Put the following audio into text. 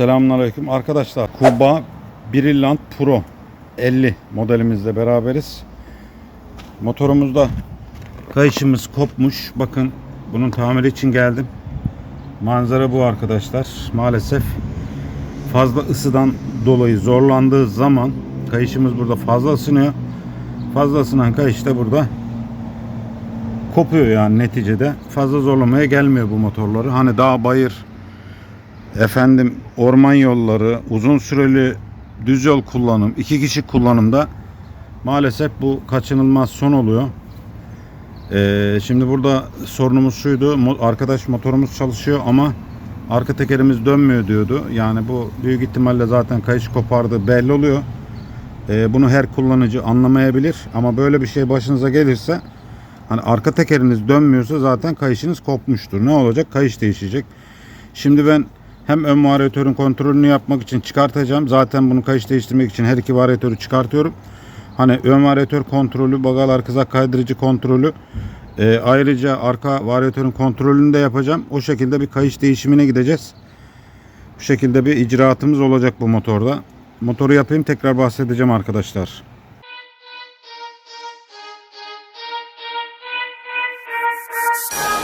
Selamünaleyküm arkadaşlar. Kuba Brilliant Pro 50 modelimizle beraberiz. Motorumuzda kayışımız kopmuş. Bakın bunun tamiri için geldim. Manzara bu arkadaşlar. Maalesef fazla ısıdan dolayı zorlandığı zaman kayışımız burada fazla ısınıyor. Fazla ısınan kayış da burada kopuyor yani neticede. Fazla zorlamaya gelmiyor bu motorları. Hani dağ bayır efendim orman yolları, uzun süreli düz yol kullanım, iki kişi kullanımda maalesef bu kaçınılmaz son oluyor. Ee, şimdi burada sorunumuz şuydu. Arkadaş motorumuz çalışıyor ama arka tekerimiz dönmüyor diyordu. Yani bu büyük ihtimalle zaten kayış kopardı belli oluyor. Ee, bunu her kullanıcı anlamayabilir ama böyle bir şey başınıza gelirse hani arka tekeriniz dönmüyorsa zaten kayışınız kopmuştur. Ne olacak? Kayış değişecek. Şimdi ben hem ön varyatörün kontrolünü yapmak için çıkartacağım. Zaten bunu kayış değiştirmek için her iki varyatörü çıkartıyorum. Hani ön varyatör kontrolü, bagalar kızak kaydırıcı kontrolü. E, ayrıca arka varyatörün kontrolünü de yapacağım. O şekilde bir kayış değişimine gideceğiz. Bu şekilde bir icraatımız olacak bu motorda. Motoru yapayım tekrar bahsedeceğim arkadaşlar. Stop!